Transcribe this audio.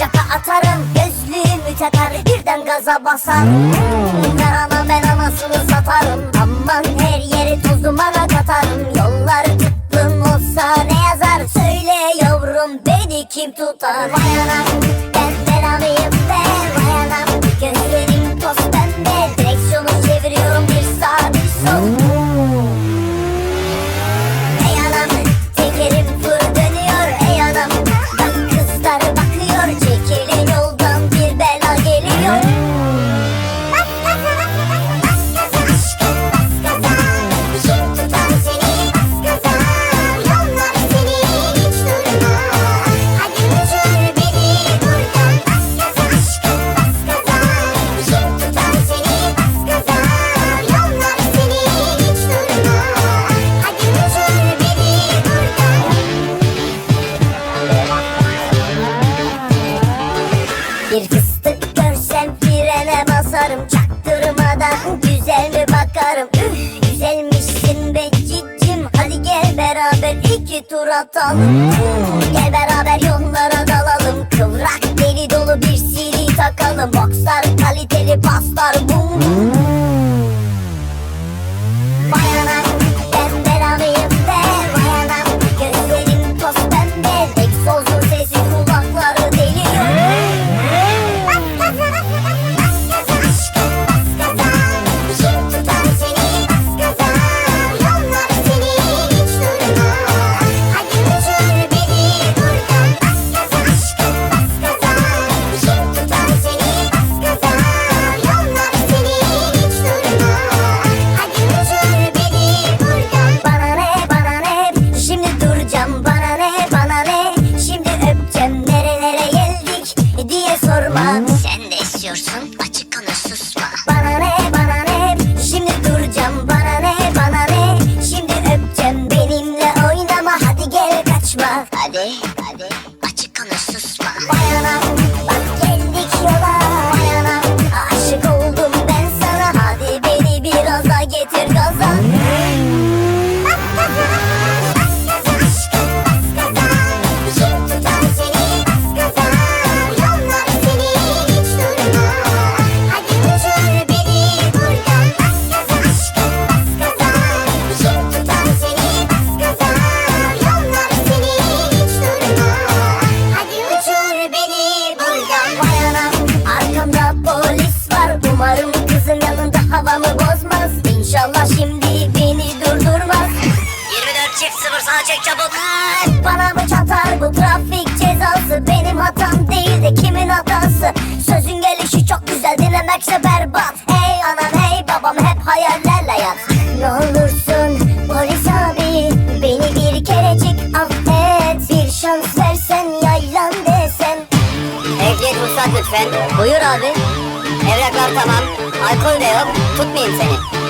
Çaka atarım gözlüğümü takar Birden gaza basar Karana ben anasını satarım. Aman her yeri toz dumana katarım. Yollar tıklım olsa ne yazar? Söyle yavrum beni kim tutar? Vay Bir fıstık görsem frene basarım. Çaktırmadan güzel mi bakarım. Üf güzelmişsin be cicim. Hadi gel beraber iki tur atalım. Gel beraber yollara istiyorsun? Bak Lütfen. Buyur abi. Evraklar tamam. Alkol de yok. Tutmayayım seni.